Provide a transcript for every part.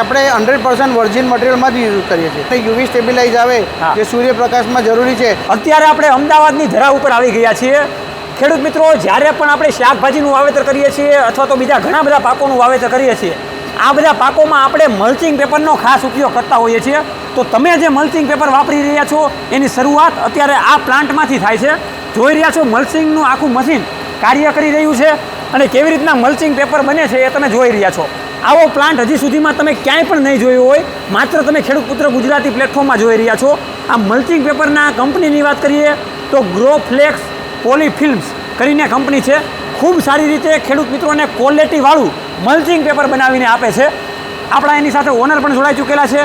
આપણે hundred percent virgin મટીરિયલમાંથી use કરીએ છીએ. યુવી સ્ટેબિલાઇઝ આવે. જે સૂર્યપ્રકાશમાં જરૂરી છે. અત્યારે આપણે અમદાવાદની ધરા ઉપર આવી ગયા છીએ. ખેડૂત મિત્રો જ્યારે પણ આપણે શાકભાજીનું વાવેતર કરીએ છીએ અથવા તો બીજા ઘણા બધા પાકોનું વાવેતર કરીએ છીએ આ બધા પાકોમાં આપણે મલ્ચિંગ પેપરનો ખાસ ઉપયોગ કરતા હોઈએ છીએ. તો તમે જે મલ્ચિંગ પેપર વાપરી રહ્યા છો એની શરૂઆત અત્યારે આ પ્લાન્ટમાંથી થાય છે. જોઈ રહ્યા છો મલ્ચિંગનું આખું મશીન કાર્ય કરી રહ્યું છે અને કેવી રીતના મલ્ચિંગ પેપર બને છે એ તમે જોઈ રહ્યા છો. આવો પ્લાન્ટ હજી સુધીમાં તમે ક્યાંય પણ નહીં જોયો હોય, માત્ર તમે ખેડૂત પુત્ર ગુજરાતી પ્લેટફોર્મમાં જોઈ રહ્યા છો. આ મલ્ચિંગ પેપરના કંપનીની વાત કરીએ, તો ગ્રો ફ્લેક્સ પોલીફિલ્મ્સ કરીને કંપની છે. ખૂબ સારી રીતે ખેડૂત મિત્રોને ક્વોલિટીવાળું મલ્ચિંગ પેપર બનાવીને આપે છે. આપણા એની સાથે ઓનર પણ જોડાઈ ચૂકેલા છે.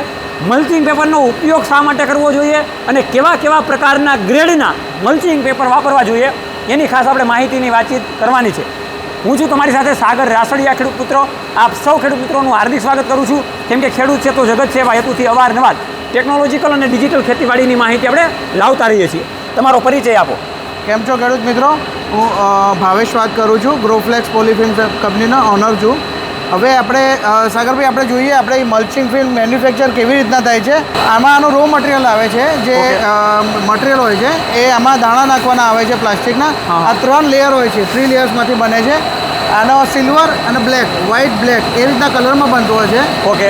મલ્ચિંગ પેપરનો ઉપયોગ શા માટે કરવો જોઈએ અને કેવા કેવા પ્રકારના ગ્રેડના મલ્ચિંગ પેપર વાપરવા જોઈએ, એની ખાસ આપણે માહિતીની વાતચીત કરવાની છે. હું છું તમારી સાથે સાગર રાસડિયા, ખેડૂત પુત્રો. આપ સૌ ખેડૂત મિત્રોનું હાર્દિક સ્વાગત કરું છું. કેમ કે ખેડૂત છે તો જગત છે એવા હેતુથી અવારનવાર ટેકનોલોજીકલ અને ડિજિટલ ખેતીવાડીની માહિતી આપણે લાવતા રહીએ છીએ. તમારો પરિચય આપો. કેમ છો ખેડૂત મિત્રો? હું ભાવેશ વાત કરું છું, ગ્રોફ્લેક્સ પોલીફિલ્મ કંપનીનો ઓનર છું. હવે આપણે સાગરભાઈ આપણે જોઈએ આપણે મલ્ચિંગ ફિલ્મ મેન્યુફેક્ચર કેવી રીતના થાય છે. આમાં આનું રો મટીરિયલ આવે છે જે મટીરિયલ હોય છે એ આમાં દાણા નાખવાના આવે છે પ્લાસ્ટિકના. આ ત્રણ લેયર હોય છે થ્રી લેયર્સમાંથી બને છે. આનો સિલ્વર અને બ્લેક વ્હાઇટ બ્લેક એ રીતના કલરમાં બનતો હોય છે. ઓકે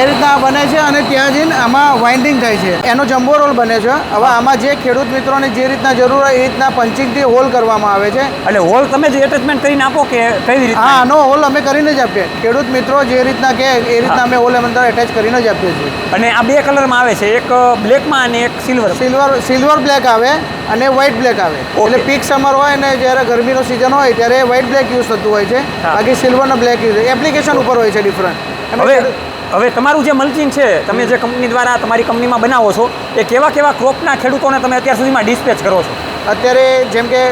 એ રીતના બને છે અને ત્યાં જઈને આમાં વાઇન્ડિંગ થાય છે. એનો જમ્બો રોલ બને છે. હવે આમાં જે ખેડૂત મિત્રોને જે રીતના જરૂર હોય એ રીતના પંચિંગથી હોલ કરવામાં આવે છે. એટલે હોલ તમે જ એટેચમેન્ટ કરીને આપો કે કઈ રીતે? હા આનો હોલ અમે કરીને જ આપીએ. ખેડૂત મિત્રો જે રીતના કે એ રીતના અમે હોલ અંદર એટેચ કરીને જ આપીએ છીએ. અને આ બે કલરમાં આવે છે. એક બ્લેકમાં અને એક સિલ્વર સિલ્વર સિલ્વર બ્લેક આવે અને વ્હાઇટ બ્લેક આવે. એટલે પીક સમર હોય ને જ્યારે ગરમીનો સિઝન હોય ત્યારે વ્હાઇટ બ્લેક યુઝ થતું હોય છે. બાકી સિલ્વરનો બ્લેક યુઝ એપ્લિકેશન ઉપર હોય છે ડિફરન્ટ હવે હવે તમારું જે મલ્ચિંગ છે તમે જે કંપની દ્વારા તમારી કંપનીમાં બનાવો છો એ કેવા કેવા ક્રોપના ખેડૂતોને તમે અત્યાર સુધીમાં ડિસ્પેચ કરો છો? અત્યારે જેમ કે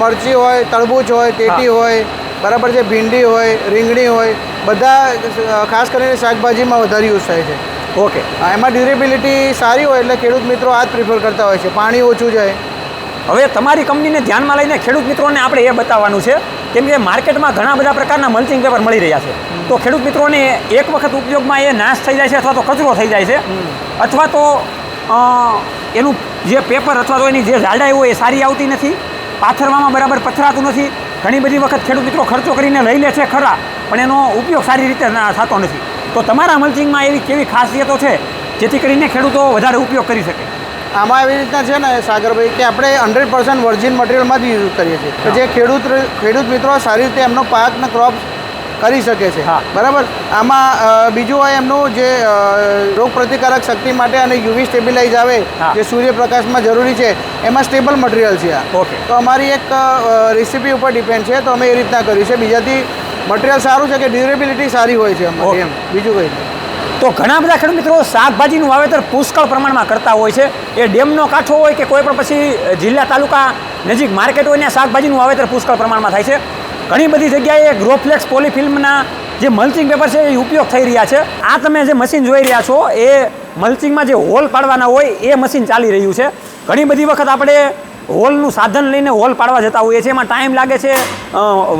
મરચી હોય તરબૂચ હોય તેટી હોય બરાબર છે ભીંડી હોય રીંગણી હોય બધા ખાસ કરીને શાકભાજીમાં વધારે યુઝ થાય છે. ઓકે. એમાં ડ્યુરેબિલિટી સારી હોય એટલે ખેડૂત મિત્રો આ જ પ્રિફર કરતા હોય છે. પાણી ઓછું જાય. હવે તમારી કંપનીને ધ્યાનમાં લઈને ખેડૂત મિત્રોને આપણે એ બતાવવાનું છે કેમ કે માર્કેટમાં ઘણા બધા પ્રકારના મલ્ચિંગ પેપર મળી રહ્યા છે. તો ખેડૂત મિત્રોને એક વખત ઉપયોગમાં એ નાશ થઈ જાય છે અથવા તો કચરો થઈ જાય છે. અથવા તો એનું જે પેપર અથવા તો એની જે જાડાઈ હોય એ સારી આવતી નથી. પાથરવામાં બરાબર પથરાતું નથી. ઘણી બધી વખત ખેડૂત મિત્રો ખર્ચો કરીને લઈ લે છે ખરા, પણ એનો ઉપયોગ સારી રીતે થતો નથી. તો તમારા મલ્ચિંગમાં એવી કેવી ખાસિયતો છે જેથી કરીને ખેડૂતો વધારે ઉપયોગ કરી શકે? આમાં એવી રીતના છે ને સાગરભાઈ કે આપણે હંડ્રેડ પર્સન્ટ વર્જિન મટીરિયલમાંથી યુઝ કરીએ છીએ. જે ખેડૂત ખેડૂત મિત્રો સારી રીતે એમનો પાક ને ક્રોપ કરી શકે છે. બરાબર? આમાં બીજું હોય એમનું જે રોગ પ્રતિકારક શક્તિ માટે અને યુવી સ્ટેબિલાઇઝ આવે જે સૂર્યપ્રકાશમાં જરૂરી છે એમાં સ્ટેબલ મટીરિયલ છે આ. ઓકે. તો અમારી એક રેસીપી ઉપર ડિપેન્ડ છે તો અમે એ રીતના કર્યું છે. બીજાથી મટીરિયલ સારું છે કે ડ્યુરેબિલિટી સારી હોય છે અમારી એમ. બીજું કંઈ નહીં. તો ઘણા બધા ખેડૂત મિત્રો શાકભાજીનું વાવેતર પુષ્કળ પ્રમાણમાં કરતા હોય છે. એ ડેમનો કાંઠો હોય કે કોઈ પણ પછી જિલ્લા તાલુકા નજીક માર્કેટ હોય ત્યાં શાકભાજીનું વાવેતર પુષ્કળ પ્રમાણમાં થાય છે. ઘણી બધી જગ્યાએ ગ્રોફ્લેક્સ પોલીફિલ્મના જે મલ્ચિંગ પેપર છે એ ઉપયોગ થઈ રહ્યા છે. આ તમે જે મશીન જોઈ રહ્યા છો, એ મલ્ચિંગમાં જે હોલ પાડવાના હોય, એ મશીન ચાલી રહ્યું છે. ઘણી બધી વખત આપણે હોલનું સાધન લઈને હોલ પાડવા જતા હોઈએ છીએ. એમાં ટાઈમ લાગે છે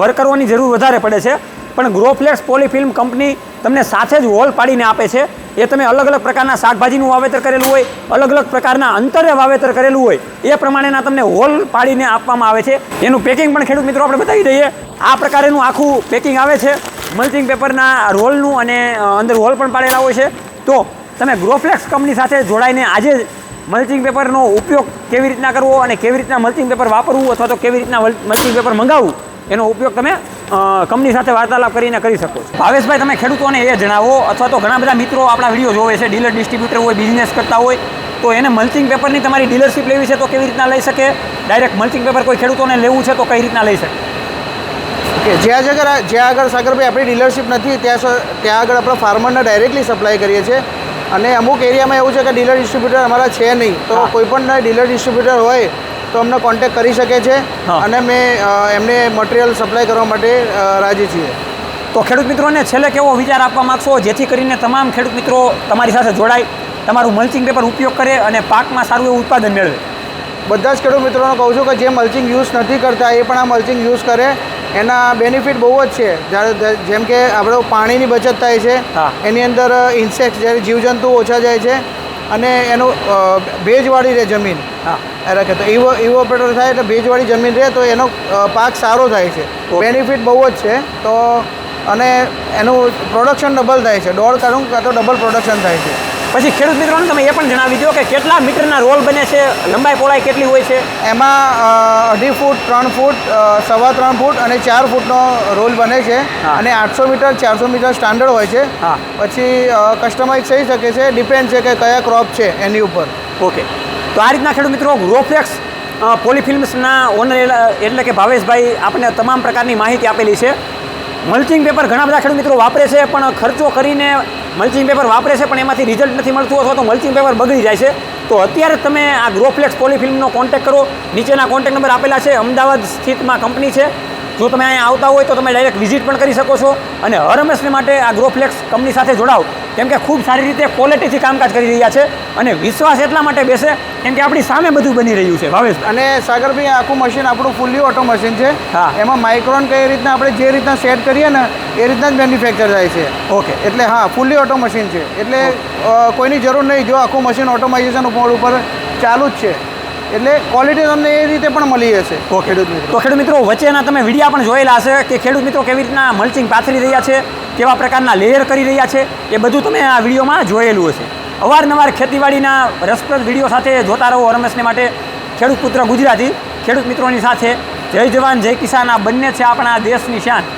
વર્કરોની જરૂર વધારે પડે છે. પણ ગ્રોફ્લેક્સ પોલીફિલ્મ કંપની તમને સાથે જ હોલ પાડીને આપે છે. એ તમે અલગ અલગ પ્રકારના શાકભાજીનું વાવેતર કરેલું હોય, અલગ અલગ પ્રકારના અંતરે વાવેતર કરેલું હોય, એ પ્રમાણેના તમને હોલ પાડીને આપવામાં આવે છે. એનું પેકિંગ પણ ખેડૂત મિત્રો આપણે બતાવી દઈએ. આ પ્રકારેનું આખું પેકિંગ આવે છે. મલ્ચિંગ પેપરના રોલનું અને અંદર હોલ પણ પાડેલા હોય છે. તો તમે ગ્રોફ્લેક્સ કંપની સાથે જોડાઈને આજે મલ્ચિંગ પેપરનો ઉપયોગ કેવી રીતના કરવો અને કેવી રીતના મલ્ચિંગ પેપર વાપરવું અથવા તો કેવી રીતના મલ્ચિંગ પેપર મંગાવવું, એનો ઉપયોગ તમે કંપની સાથે વાર્તાલાપ કરીને કરી શકો છો. ભાવેશભાઈ, તમે ખેડૂતોને એ જણાવો અથવા તો ઘણા બધા મિત્રો આપણા વીડિયો જોવે છે ડીલર ડિસ્ટ્રીબ્યુટર હોય બિઝનેસ કરતા હોય, તો એને મલ્ચિંગ પેપરની તમારી ડીલરશીપ લેવી છે તો કેવી રીતના લઈ શકે? ડાયરેક્ટ મલ્ચિંગ પેપર કોઈ ખેડૂતોને લેવું છે તો કઈ રીતના લઈ શકે? કે જ્યાં જગર જ્યાં આગળ સાગરભાઈ, આપણી ડીલરશીપ નથી, ત્યાં ત્યાં આગળ આપણે ફાર્મરને ડાયરેક્ટલી સપ્લાય કરીએ છીએ. અને અમુક એરિયામાં એવું છે કે ડીલર ડિસ્ટ્રીબ્યુટર અમારા છે નહીં. તો. કોઈ પણ ડીલર ડિસ્ટ્રીબ્યુટર હોય તો અમને કોન્ટેક્ટ કરી શકે છે અને મેં એમને મટીરિયલ સપ્લાય કરવા માટે રાજી છીએ. તો ખેડૂત મિત્રોને છેલ્લે કેવો વિચાર આપવા માગશો જેથી કરીને તમામ ખેડૂત મિત્રો તમારી સાથે જોડાય તમારું મલ્ચિંગ પેપર ઉપયોગ કરે અને પાકમાં સારું એવું ઉત્પાદન મેળવે. બધા જ ખેડૂત મિત્રોને કહું છું કે જે મલ્ચિંગ યુઝ નથી કરતા એ પણ આ મલ્ચિંગ યુઝ કરે. એના બેનિફિટ બહુ જ છે. જ્યારે જેમ કે આપણે પાણીની બચત થાય છે. એની અંદર ઇન્સેક્ટ જ્યારે જીવજંતુ ઓછા જાય છે અને એનું ભેજવાળી રહે જમીન. હા. તો ઇવો ઇવોપરેટર થાય એટલે ભેજવાળી જમીન રહે તો એનો પાક સારો થાય છે. બેનિફિટ બહુ જ છે. તો અને એનું પ્રોડક્શન ડબલ થાય છે. દોઢ કરું કાં તો ડબલ પ્રોડક્શન થાય છે. પછી ખેડૂત મિત્રોને તમે એ પણ જણાવી દો કે કેટલા મીટરના રોલ બને છે લંબાઈ પહોળાઈ કેટલી હોય છે? એમાં અઢી ફૂટ ત્રણ ફૂટ સવા ત્રણ ફૂટ અને ચાર ફૂટનો રોલ બને છે. અને આઠસો મીટર ચારસો મીટર સ્ટાન્ડર્ડ હોય છે. હા. પછી કસ્ટમાઇઝ થઈ શકે છે ડિપેન્ડ છે કે કયા ક્રોપ છે એની ઉપર. ઓકે. તો આ રીતના ખેડૂત મિત્રો ગ્રોફ્લેક્સ પોલીફિલ્મ્સના ઓનર એટલે કે ભાવેશભાઈ આપણને તમામ પ્રકારની માહિતી આપેલી છે. મલ્ચિંગ પેપર ઘણા બધા ખેડૂત મિત્રો વાપરે છે પણ ખર્ચો કરીને મલ્ચિંગ પેપર વાપરે છે, પણ એમાંથી રિઝલ્ટ નથી મળતું અથવા તો મલ્ચિંગ પેપર બગડી જાય છે. તો અત્યારે તમે આ ગ્રોફ્લેક્સ પોલીફિલ્મનો કોન્ટેક્ટ કરો. નીચેના કોન્ટેક્ટ નંબર આપેલા છે, અમદાવાદ સ્થિતમાં કંપની છે. જો તમે અહીંયા આવતા હોય તો તમે ડાયરેક્ટ વિઝિટ પણ કરી શકો છો. અને હર હંમેશને માટે આ ગ્રોફ્લેક્સ કંપની સાથે જોડાઓ. કેમ કે ખૂબ સારી રીતે ક્વોલિટીથી કામકાજ કરી રહ્યા છે અને વિશ્વાસ એટલા માટે બેસે કેમ કે આપણી સામે બધું બની રહ્યું છે. ભાવેશ અને સાગરભાઈ આખું મશીન આપણું ફૂલ્લી ઓટો મશીન છે. હા. એમાં માઇક્રોન કઈ રીતના આપણે જે રીતના સેટ કરીએ ને એ રીતના જ મેન્યુફેક્ચર થાય છે. ઓકે એટલે હા ફૂલ્લી ઓટો મશીન છે. એટલે કોઈની જરૂર નહીં. જો આખું મશીન ઓટોમાઇઝેશન ઉપર ઉપર ચાલુ જ છે. એટલે ક્વોલિટી તમને એ રીતે પણ મળી જશે તો ખેડૂત મિત્રો. તો ખેડૂત મિત્રો વચ્ચેના તમે વિડીયા પણ જોયેલા હશે કે ખેડૂત મિત્રો કેવી રીતના મલ્ચિંગ પાથરી રહ્યા છે કેવા પ્રકારના લેયર કરી રહ્યા છે એ બધું તમે આ વિડીયોમાં જોયેલું હશે. અવારનવાર ખેતીવાડીના રસપ્રદ વીડિયો સાથે જોતા રહો રમેશને માટે. ખેડૂત પુત્ર ગુજરાતી. ખેડૂત મિત્રોની સાથે જય જવાન જય કિસાન. આ બંને છે આપણા દેશની શાન.